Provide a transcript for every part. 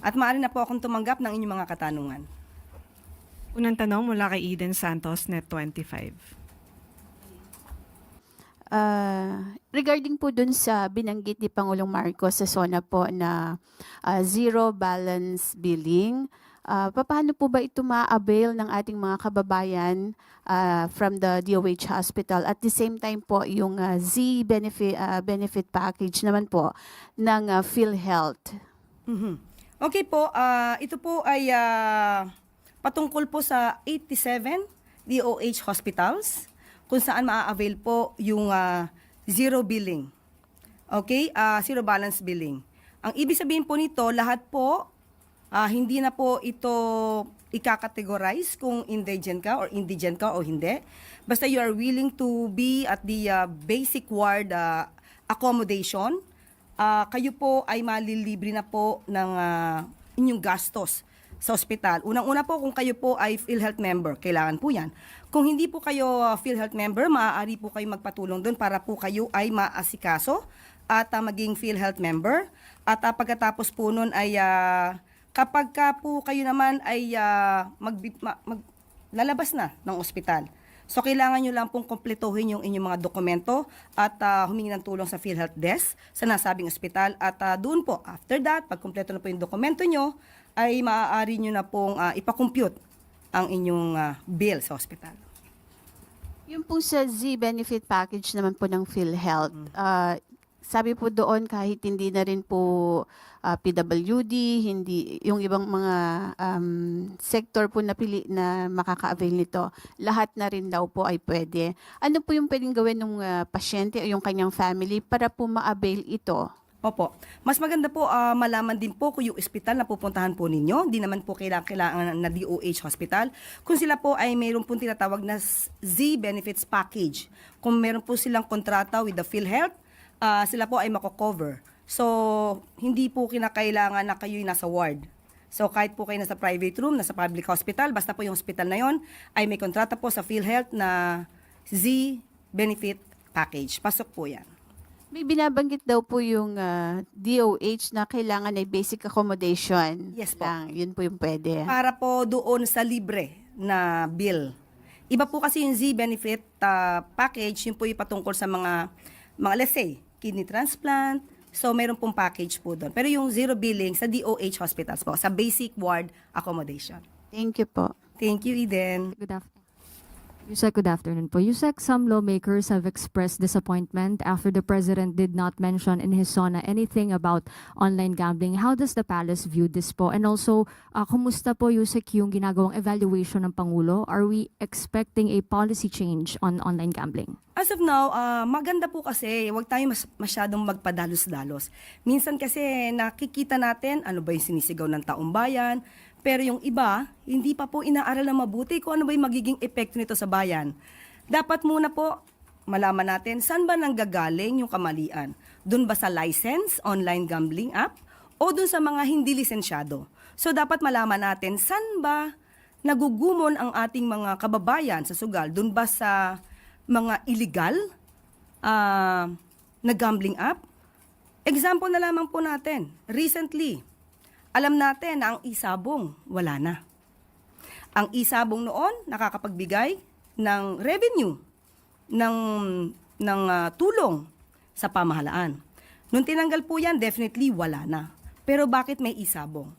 At maaari na po akong tumanggap ng inyong mga katanungan. Unang tanong mula kay Eden Santos, Net 25. Ah, regarding po dun sa binanggit ni Pangulong Marcos sa SONA po na ah, zero balance billing, ah, paano po ba ito ma-avail ng ating mga kababayan ah, from the DOH hospital? At the same time po, yung ah, Z benefit, ah, benefit package naman po ng ah, PhilHealth. Mhm. Okay po, ah, ito po ay ah, patungkol po sa 87 DOH hospitals kung saan maa-avail po yung ah, zero billing. Okay? Ah, zero balance billing. Ang ibig sabihin po nito, lahat po ah, hindi na po ito ikakategorize kung indigent ka or indigent ka o hindi. Basta you are willing to be at the ah, basic ward ah, accommodation, ah, kayo po ay malilibre na po ng ah, inyong gastos sa ospital. Unang-una po kung kayo po ay PhilHealth member, kailangan po yan. Kung hindi po kayo uh, PhilHealth member, maaari po kayo magpatulong doon para po kayo ay maasikaso at uh, maging PhilHealth member. At uh, pagkatapos po nun ay uh, kapag ka po kayo naman ay uh, mag, ma- mag- lalabas na ng ospital. So kailangan nyo lang pong kompletuhin yung inyong mga dokumento at uh, humingi ng tulong sa PhilHealth Desk sa nasabing ospital. At uh, doon po after that pag kumpleto na po yung dokumento nyo ay maaari nyo na pong uh, ipakompute ang inyong uh, bill sa ospital. Yung po sa Z benefit package naman po ng PhilHealth, ah, sabi po doon kahit hindi na rin po ah, PWD, hindi yung ibang mga um, sector po na pili na makaka-avail nito, lahat na rin daw po ay pwede. Ano po yung pwedeng gawin ng ah, pasyente o yung kanyang family para po ma-avail ito? Opo. Mas maganda po ah, malaman din po kung yung ospital na pupuntahan po ninyo, hindi naman po kailangan, kailangan na DOH hospital. Kung sila po ay mayroon pong tinatawag na Z benefits package. Kung meron po silang kontrata with the PhilHealth, ah, sila po ay mako-cover. So, hindi po kinakailangan na kayo'y nasa ward. So, kahit po kayo nasa private room, nasa public hospital, basta po yung hospital na yon ay may kontrata po sa PhilHealth na Z benefit package. Pasok po yan. May binabanggit daw po yung ah, DOH na kailangan ay basic accommodation. Yes po. lang. Yun po yung pwede. para po doon sa libre na bill. Iba po kasi yung Z benefit uh, package, yun po yung patungkol sa mga, mga let's say, kidney transplant. So, meron pong package po doon. Pero yung zero billing sa DOH hospitals po, sa basic ward accommodation. Thank you po. Thank you, Eden. Good afternoon. Yusek, good afternoon po. Yusek, some lawmakers have expressed disappointment after the president did not mention in his SONA anything about online gambling. How does the palace view this po? And also, uh, kumusta po Yusek yung ginagawang evaluation ng Pangulo? Are we expecting a policy change on online gambling? As of now, ah, maganda po kasi wag tayo mas, masyadong magpadalos-dalos. Minsan kasi nakikita natin ano ba yung sinisigaw ng taong bayan, pero yung iba, hindi pa po inaaral na mabuti kung ano ba yung magiging epekto nito sa bayan. Dapat muna po malaman natin saan ba nanggagaling yung kamalian. Doon ba sa license, online gambling app, o doon sa mga hindi lisensyado. So dapat malaman natin saan ba nagugumon ang ating mga kababayan sa sugal. Doon ba sa mga illegal ah, na gambling app? Example na lamang po natin. Recently, alam natin na ang isabong wala na. Ang isabong noon nakakapagbigay ng revenue ng ng ah, tulong sa pamahalaan. Nung tinanggal po yan, definitely wala na. Pero bakit may isabong?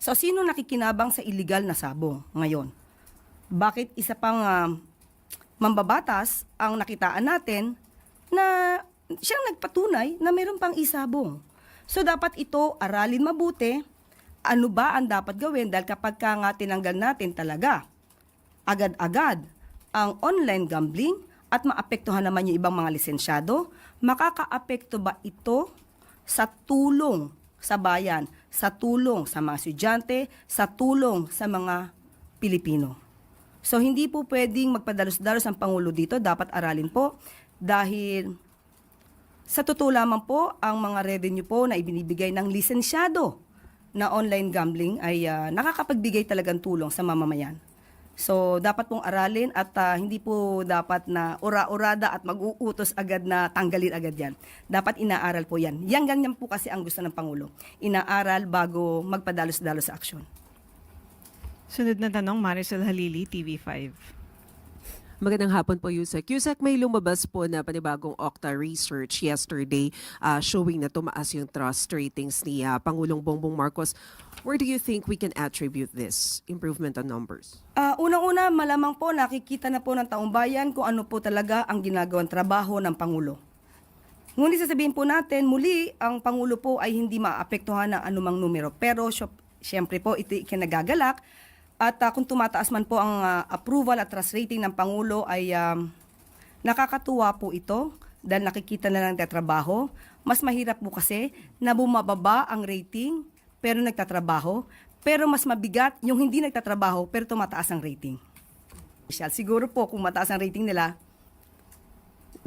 So sino nakikinabang sa illegal na sabong ngayon? Bakit isa pang ah, mambabatas ang nakitaan natin na siyang nagpatunay na meron pang isabong. So dapat ito aralin mabuti ano ba ang dapat gawin dahil kapag ka nga tinanggal natin talaga agad-agad ang online gambling at maapektuhan naman yung ibang mga lisensyado, makakaapekto ba ito sa tulong sa bayan, sa tulong sa mga estudyante, sa tulong sa mga Pilipino? So hindi po pwedeng magpadalos-dalos ang Pangulo dito, dapat aralin po dahil sa totoo lamang po, ang mga revenue po na ibinibigay ng lisensyado na online gambling ay ah, nakakapagbigay talagang tulong sa mamamayan. So, dapat pong aralin at ah, hindi po dapat na ura-urada at mag-uutos agad na tanggalin agad yan. Dapat inaaral po yan. Yan ganyan po kasi ang gusto ng Pangulo. Inaaral bago magpadalos-dalos sa aksyon. Sunod na tanong, Marisol Halili, TV5. Magandang hapon po, Yusek. Yusek, may lumabas po na panibagong Okta research yesterday uh, showing na tumaas yung trust ratings ni uh, Pangulong Bongbong Marcos. Where do you think we can attribute this improvement on numbers? Ah, unang-una, malamang po nakikita na po ng taong bayan kung ano po talaga ang ginagawang trabaho ng Pangulo. Ngunit sasabihin po natin, muli, ang Pangulo po ay hindi maapektuhan ng anumang numero. Pero syempre po, ito ikinagagalak. At ah, kung tumataas man po ang ah, approval at trust rating ng Pangulo ay um, nakakatuwa po ito dahil nakikita na lang trabaho. Mas mahirap po kasi na bumababa ang rating pero nagtatrabaho. Pero mas mabigat yung hindi nagtatrabaho pero tumataas ang rating. Siguro po kung mataas ang rating nila,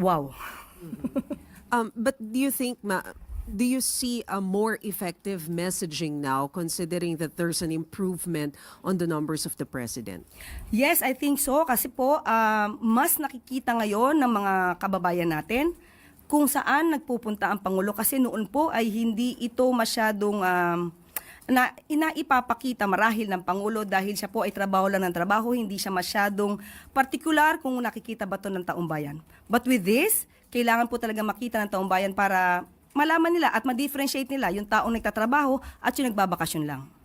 wow. Um, but do you think, ma- do you see a more effective messaging now considering that there's an improvement on the numbers of the president? Yes, I think so. Kasi po, um, mas nakikita ngayon ng mga kababayan natin kung saan nagpupunta ang Pangulo. Kasi noon po ay hindi ito masyadong um, na inaipapakita marahil ng Pangulo dahil siya po ay trabaho lang ng trabaho, hindi siya masyadong particular kung nakikita ba to ng taong bayan. But with this, kailangan po talaga makita ng taong bayan para malaman nila at ma-differentiate nila yung taong nagtatrabaho at yung nagbabakasyon lang.